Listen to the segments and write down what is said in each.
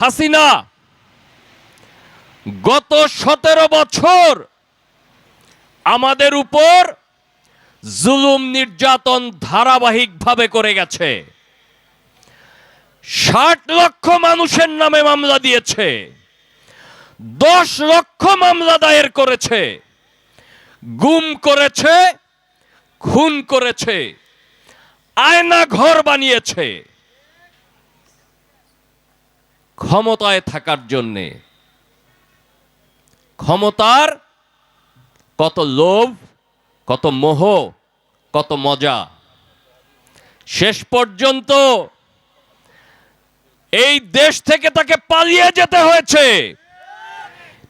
হাসিনা, গত সতেরো বছর আমাদের উপর জুলুম নির্যাতন ধারাবাহিকভাবে করে গেছে। ষাট লক্ষ মানুষের নামে মামলা দিয়েছে। দশ লক্ষ মামলা দায়ের করেছে। গুম করেছে, খুন করেছে আয়না ঘর বানিয়েছে। ক্ষমতায় থাকার জন্যে। ক্ষমতার কত লোভ, কত মোহ, কত মজা। শেষ পর্যন্ত এই দেশ থেকে তাকে পালিয়ে যেতে হয়েছে।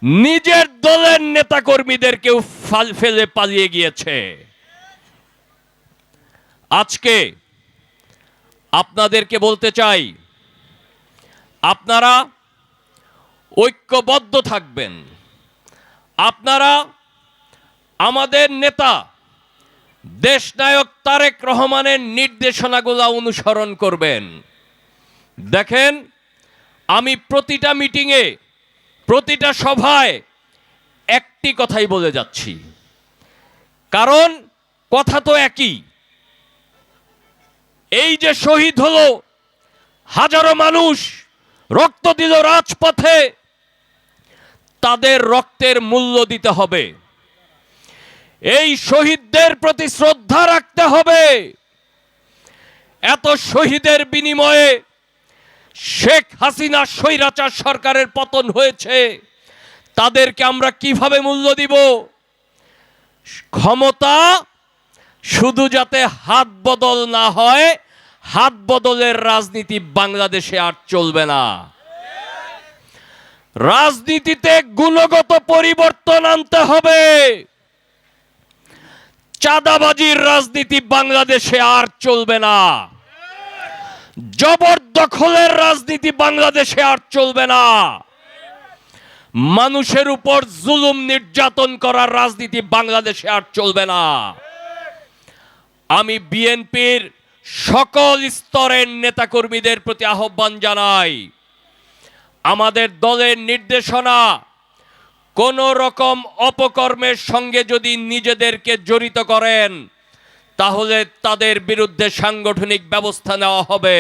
নিজের দলের নেতাকর্মীদেরকেও ফাল- ফেলে পালিয়ে গিয়েছে। আজকে আপনাদেরকে বলতে চাই আপনারা ঐক্যবদ্ধ থাকবেন। আপনারা আমাদের নেতা, দেশনায়ক তারেক রহমানের নির্দেশনাগুলো অনুসরণ করবেন। দেখেন, আমি প্রতিটা মিটিংয়ে, প্রতিটা সভায় একটি কথাই বলে যাচ্ছি। কারণ কথা তো একই। এই যে শহীদ হলো হাজারো মানুষ রক্ত দিল রাজপথে। তাদের রক্তের মূল্য দিতে হবে। এই শহীদদের প্রতি শ্রদ্ধা রাখতে হবে। এত শহীদের বিনিময়ে শেখ হাসিনা স্বৈরাচার সরকারের পতন হয়েছে। তাদেরকে আমরা কীভাবে মূল্য দিব? ক্ষমতা শুধু যাতে হাত বদল না হয় হাত বদলের রাজনীতি বাংলাদেশে আর চলবে না। রাজনীতিতে গুণগত পরিবর্তন আনতে হবে। চাঁদাবাজির রাজনীতি বাংলাদেশে আর চলবে না। জবরদখলের রাজনীতি বাংলাদেশে আর চলবে না। মানুষের উপর জুলুম নির্যাতন করার রাজনীতি বাংলাদেশে আর চলবে না। আমি বিএনপির সকল স্তরের নেতাকর্মীদের প্রতি আহ্বান জানাই। আমাদের দলের নির্দেশনা, কোন রকম অপকর্মের সঙ্গে যদি নিজেদেরকে জড়িত করেন, তাহলে তাদের বিরুদ্ধে সাংগঠনিক ব্যবস্থা নেওয়া হবে।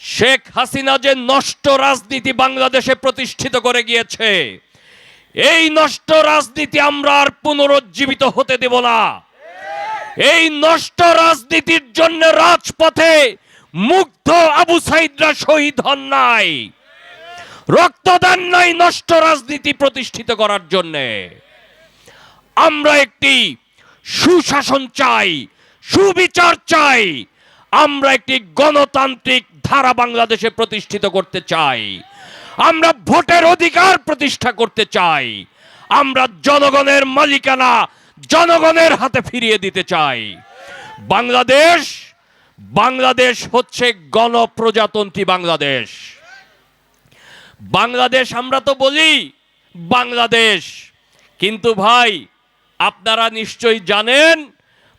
শেখ হাসিনা যে নষ্ট রাজনীতি বাংলাদেশে প্রতিষ্ঠিত করে গিয়েছে, এই নষ্ট রাজনীতি আমরা আর পুনরুজ্জীবিত হতে দেব না। এই নষ্ট রাজনীতির জন্য রাজপথে মুগ্ধ আবু সাইদরা শহীদ হন নাই। রক্তদান নাই নষ্ট রাজনীতি প্রতিষ্ঠিত করার জন্যে। আমরা একটি সুশাসন চাই, সুবিচার চাই, আমরা একটি গণতান্ত্রিক ধারা বাংলাদেশে প্রতিষ্ঠিত করতে চাই, আমরা ভোটের অধিকার প্রতিষ্ঠা করতে চাই, আমরা জনগণের মালিকানা জনগণের হাতে ফিরিয়ে দিতে চাই। বাংলাদেশ বাংলাদেশ হচ্ছে গণপ্রজাতন্ত্রী বাংলাদেশ। বাংলাদেশ আমরা তো বলি বাংলাদেশ। কিন্তু ভাই, আপনারা নিশ্চয়ই জানেন,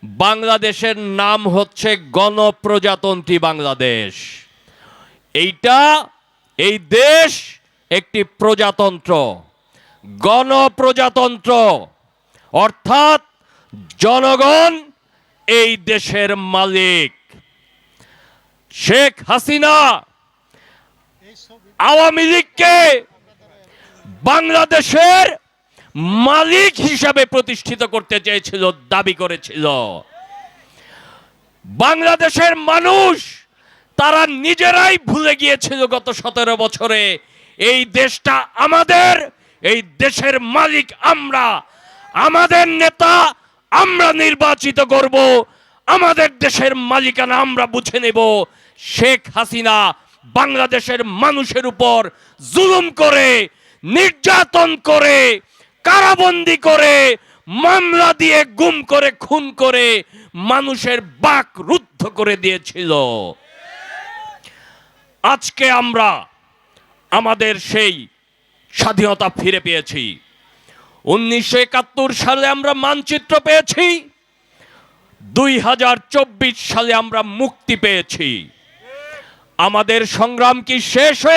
বাংলাদেশের নাম হচ্ছে গণপ্রজাতন্ত্রী বাংলাদেশ। এইটা, এই দেশ একটি প্রজাতন্ত্র, গণপ্রজাতন্ত্র। অর্থাৎ জনগণ এই দেশের মালিক। শেখ হাসিনা আওয়ামী লীগকে বাংলাদেশের মালিক হিসাবে প্রতিষ্ঠিত করতে চেয়েছিল, দাবি করেছিল। বাংলাদেশের মানুষ তারা নিজেরাই ভুলে গিয়েছিল গত সতেরো বছরে, এই দেশটা আমাদের, এই দেশের মালিক আমরা আমাদের নেতা আমরা নির্বাচিত করব, আমাদের দেশের মালিকানা আমরা বুঝে নেব। শেখ হাসিনা বাংলাদেশের মানুষের উপর জুলুম করে, নির্যাতন করে, কারাবন্দি করে, মামলা দিয়ে গুম করে, খুন করে মানুষের বাক রুদ্ধ করে দিয়েছিল। আজকে আমরা আমাদের সেই স্বাধীনতা ফিরে পেয়েছি। উনিশশো একাত্তর সালে আমরা মানচিত্র পেয়েছি। দুই হাজার চব্বিশ সালে আমরা মুক্তি পেয়েছি। আমাদের সংগ্রাম কি শেষ হয়ে